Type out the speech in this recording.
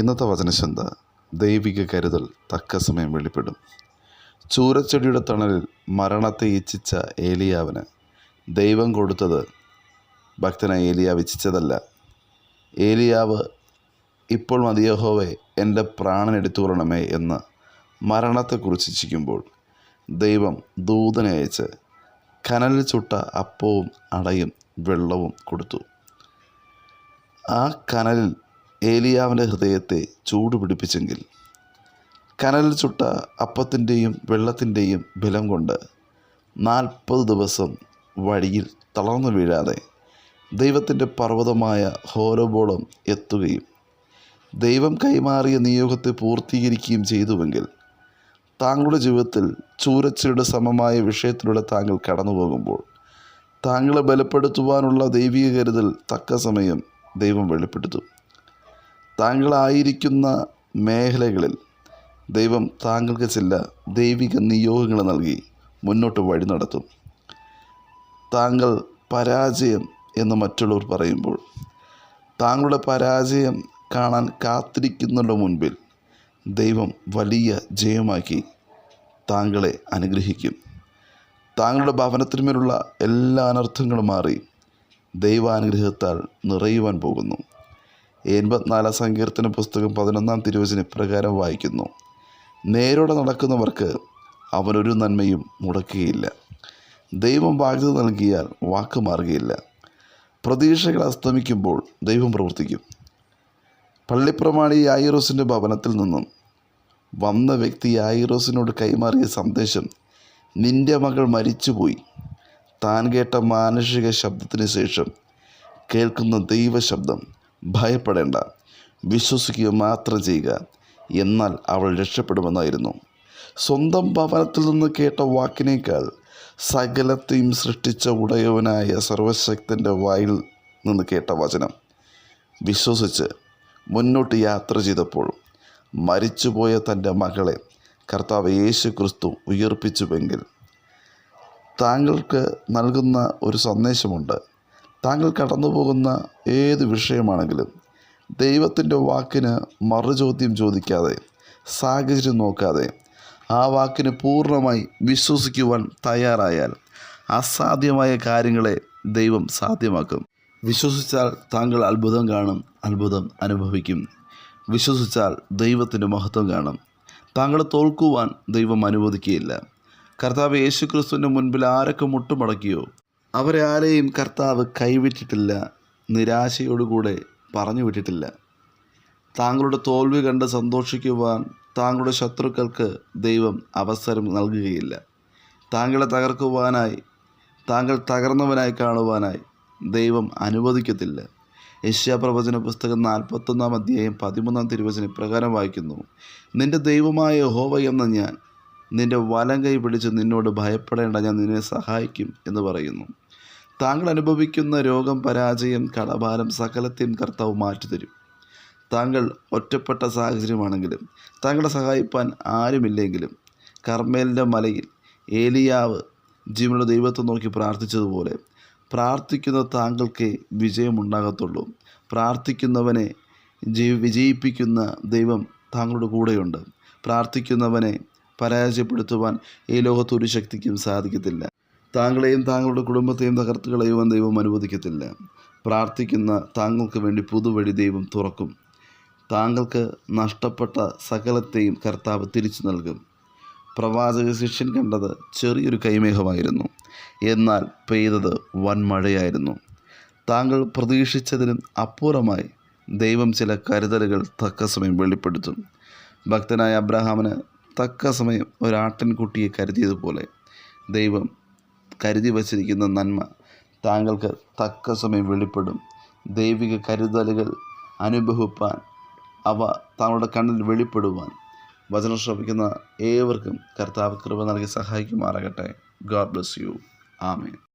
ഇന്നത്തെ വചനചന്ത ദൈവിക കരുതൽ തക്ക സമയം വെളിപ്പെടും. ചൂരച്ചെടിയുടെ തണലിൽ മരണത്തെ ഇച്ഛിച്ച ഏലിയാവിന് ദൈവം കൊടുത്തത് ഭക്തനായ ഏലിയാവ് ഇച്ഛിച്ചതല്ല. ഏലിയാവ് ഇപ്പോൾ മതിയഹോവേ എന്റെ പ്രാണൻ എടുത്തുകൊള്ളണമേ എന്ന് മരണത്തെക്കുറിച്ച് ഇച്ഛിക്കുമ്പോൾ ദൈവം ദൂതനെ അയച്ച് കനലിൽ ചുട്ട അപ്പവും അടയും വെള്ളവും കൊടുത്തു. ആ കനലിൽ ഏലിയാവിന്റെ ഹൃദയത്തെ ചൂടുപിടിപ്പിച്ചെങ്കിൽ കനലിൽ ചുട്ട അപ്പത്തിന്റെയും വെള്ളത്തിന്റെയും ബലം കൊണ്ട് നാൽപ്പത് ദിവസം വഴിയിൽ തളർന്നു വീഴാതെ ദൈവത്തിന്റെ പർവതമായ ഹോരബോളം എത്തുകയും ദൈവം കൈമാറിയ നിയോഗത്തെ പൂർത്തീകരിക്കുകയും ചെയ്തുവെങ്കിൽ താങ്കളുടെ ജീവിതത്തിൽ ചൂരച്ചയുടെ സമമായ വിഷയത്തിലൂടെ താങ്കൾ കടന്നു പോകുമ്പോൾ താങ്കളെ ബലപ്പെടുത്തുവാനുള്ള ദൈവിക കരുതൽ തക്ക സമയം ദൈവം വെളിപ്പെടുത്തും. താങ്കളായിരിക്കുന്ന മേഖലകളിൽ ദൈവം താങ്കൾക്ക് ചില ദൈവിക നിയോഗങ്ങൾ നൽകി മുന്നോട്ട് വഴി നടത്തും. താങ്കൾ പരാജയം എന്ന് മറ്റുള്ളവർ പറയുമ്പോൾ താങ്കളുടെ പരാജയം കാണാൻ കാത്തിരിക്കുന്നതിന്റെ മുൻപിൽ ദൈവം വലിയ ജയമാക്കി താങ്കളെ അനുഗ്രഹിക്കും. താങ്കളുടെ ഭവനത്തിന്മേലുള്ള എല്ലാ അനർത്ഥങ്ങളും മാറി ദൈവാനുഗ്രഹത്താൽ നിറയുവാൻ പോകുന്നു. എൺപത്തിനാലാം സങ്കീർത്തന പുസ്തകം പതിനൊന്നാം തിരുവചന ഇപ്രകാരം വായിക്കുന്നു. നേരോടെ നടക്കുന്നവർക്ക് അവനൊരു നന്മയും മുടക്കുകയില്ല. ദൈവം വാഗ്ദത നൽകിയാൽ വാക്ക് മാറുകയില്ല. പ്രതീക്ഷകൾ അസ്തമിക്കുമ്പോൾ ദൈവം പ്രവർത്തിക്കും. പള്ളിപ്രമാണി ആയിറോസിന്റെ ഭവനത്തിൽ നിന്നും വന്ന വ്യക്തി ആയിറോസിനോട് കൈമാറിയ സന്ദേശം നിന്റെ മകൾ മരിച്ചുപോയി. താൻ കേട്ട മാനുഷിക ശബ്ദത്തിന് ശേഷം കേൾക്കുന്ന ദൈവശബ്ദം. ഭയപ്പെടേണ്ട. വിശ്വസിക്കുക മാത്രം ചെയ്യുക. എന്നാൽ അവൾ രക്ഷപ്പെടുമെന്നായിരുന്നു. സ്വന്തം ഭവനത്തിൽ നിന്ന് കേട്ട വാക്കിനേക്കാൾ സകലത്തെയും സൃഷ്ടിച്ച ഉടയവനായ സർവശക്തന്റെ വായിൽ നിന്ന് കേട്ട വചനം. വിശ്വസിച്ച് മുന്നോട്ട് യാത്ര ചെയ്തപ്പോൾ മരിച്ചുപോയ തന്റെ മകളെ കർത്താവ് യേശു ക്രിസ്തു ഉയർപ്പിച്ചുവെങ്കിൽ താങ്കൾക്ക് നൽകുന്ന ഒരു സന്ദേശമുണ്ട്. താങ്കൾ കടന്നു പോകുന്ന ഏത് വിഷയമാണെങ്കിലും ദൈവത്തിന്റെ വാക്കിന് മറുചോദ്യം ചോദിക്കാതെ സാഹചര്യം നോക്കാതെ ആ വാക്കിന് പൂർണമായി വിശ്വസിക്കുവാൻ തയ്യാറായാൽ അസാധ്യമായ കാര്യങ്ങളെ ദൈവം സാധ്യമാക്കും. വിശ്വസിച്ചാൽ താങ്കൾ അത്ഭുതം കാണും അത്ഭുതം അനുഭവിക്കും. വിശ്വസിച്ചാൽ ദൈവത്തിന്റെ മഹത്വം കാണും. താങ്കളെ തോൽക്കുവാൻ ദൈവം അനുവദിക്കുകയില്ല. കർത്താവ് യേശുക്രിസ്തുവിന്റെ മുൻപിൽ ആരൊക്കെ മുട്ടുമടക്കിയോ അവരെ ആരെയും കർത്താവ് കൈവിട്ടിട്ടില്ല നിരാശയോടുകൂടെ പറഞ്ഞു വിട്ടിട്ടില്ല. താങ്കളുടെ തോൽവി കണ്ട് സന്തോഷിക്കുവാൻ താങ്കളുടെ ശത്രുക്കൾക്ക് ദൈവം അവസരം നൽകുകയില്ല. താങ്കളെ തകർക്കുവാനായി താങ്കൾ തകർന്നവനായി കാണുവാനായി ദൈവം അനുവദിക്കത്തില്ല. യശ്യാപ്രവചന പുസ്തകം നാൽപ്പത്തൊന്നാം അധ്യായം പതിമൂന്നാം തിരുവചന പ്രകാരം വായിക്കുന്നു. നിന്റെ ദൈവമായ ഹോവ എന്ന ഞാൻ നിന്റെ വലം കൈ പിടിച്ച് നിന്നോട് ഭയപ്പെടേണ്ട ഞാൻ നിന്നെ സഹായിക്കും എന്ന് പറയുന്നു. താങ്കൾ അനുഭവിക്കുന്ന രോഗം പരാജയം കടഭാരം സകലത്തെയും കർത്താവ് മാറ്റിത്തരും. താങ്കൾ ഒറ്റപ്പെട്ട സാഹചര്യമാണെങ്കിലും താങ്കളെ സഹായിപ്പാൻ ആരുമില്ലെങ്കിലും കർമ്മേലിന്റെ മലയിൽ ഏലിയാവ് ജീവനുള്ള ദൈവത്തെ നോക്കി പ്രാർത്ഥിച്ചതുപോലെ പ്രാർത്ഥിക്കുന്ന താങ്കൾക്ക് വിജയമുണ്ടാകത്തുള്ളൂ. പ്രാർത്ഥിക്കുന്നവനെ ജീവി വിജയിപ്പിക്കുന്ന ദൈവം താങ്കളുടെ കൂടെയുണ്ട്. പ്രാർത്ഥിക്കുന്നവനെ പരാജയപ്പെടുത്തുവാൻ ഈ ലോകത്തൊരു ശക്തിക്കും സാധിക്കത്തില്ല. താങ്കളെയും താങ്കളുടെ കുടുംബത്തെയും തകർത്ത് കളയുവാൻ ദൈവം അനുവദിക്കത്തില്ല. പ്രാർത്ഥിക്കുന്ന താങ്കൾക്ക് വേണ്ടി പുതുവഴി ദൈവം തുറക്കും. താങ്കൾക്ക് നഷ്ടപ്പെട്ട സകലത്തെയും കർത്താവ് തിരിച്ചു നൽകും. പ്രവാചക ശിഷ്യൻ കണ്ടത് ചെറിയൊരു കൈമേഘമായിരുന്നു. എന്നാൽ പെയ്തത് വൻമഴയായിരുന്നു. താങ്കൾ പ്രതീക്ഷിച്ചതിനും അപ്പുറമായി ദൈവം ചില കരുതലുകൾ തക്ക സമയം വെളിപ്പെടുത്തും. ഭക്തനായ അബ്രഹാമിന് തക്ക സമയം ഒരാട്ടിൻകുട്ടിയെ കരുതിയതുപോലെ ദൈവം കരുതി വച്ചിരിക്കുന്ന നന്മ താങ്കൾക്ക് തക്ക സമയം വെളിപ്പെടും. ദൈവിക കരുതലുകൾ അനുഭവിപ്പാൻ അവ താങ്കളുടെ കണ്ണിൽ വെളിപ്പെടുവാൻ. വചനം ശ്രമിക്കുന്ന ഏവർക്കും കർത്താവ് കൃപ നൽകി സഹായിക്കുമാറാകട്ടെ. God bless you. ആമേൻ.